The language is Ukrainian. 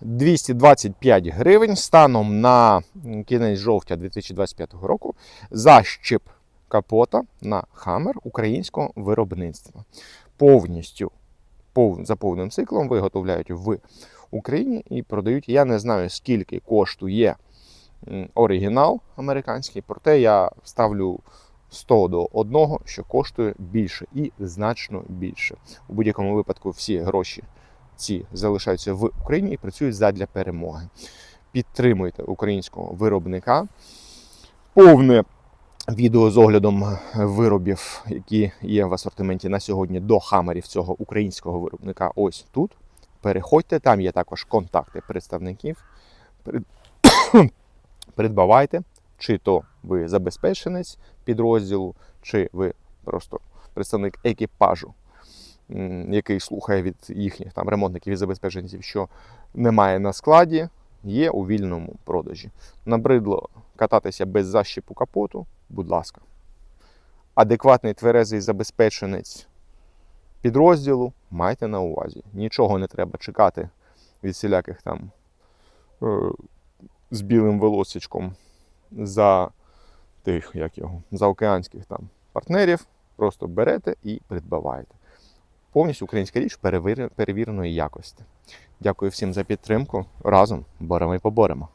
225 гривень станом на кінець жовтня 2025 року защіп капота на Хаммер українського виробництва. Повністю пов- за повним циклом виготовляють в Україні і продають. Я не знаю, скільки коштує оригінал американський, проте я ставлю 100 до 1, що коштує більше і значно більше. У будь-якому випадку всі гроші ці залишаються в Україні і працюють задля перемоги. Підтримуйте українського виробника. Повне відео з оглядом виробів, які є в асортименті на сьогодні до хамерів цього українського виробника. Ось тут. Переходьте, там є також контакти представників. Прид- Придбавайте, чи то ви забезпеченець підрозділу, чи ви просто представник екіпажу, який слухає від їхніх там ремонтників і забезпеченців, що немає на складі, є у вільному продажі. Набридло кататися без защіпу капоту, будь ласка. Адекватний тверезий забезпеченець підрозділу майте на увазі. Нічого не треба чекати від всіляких там е, з білим волосечком за тих, як його, за океанських там партнерів. Просто берете і придбаваєте. Повністю українська річ перевір- перевіреної якості. Дякую всім за підтримку. Разом боремо і поборемо.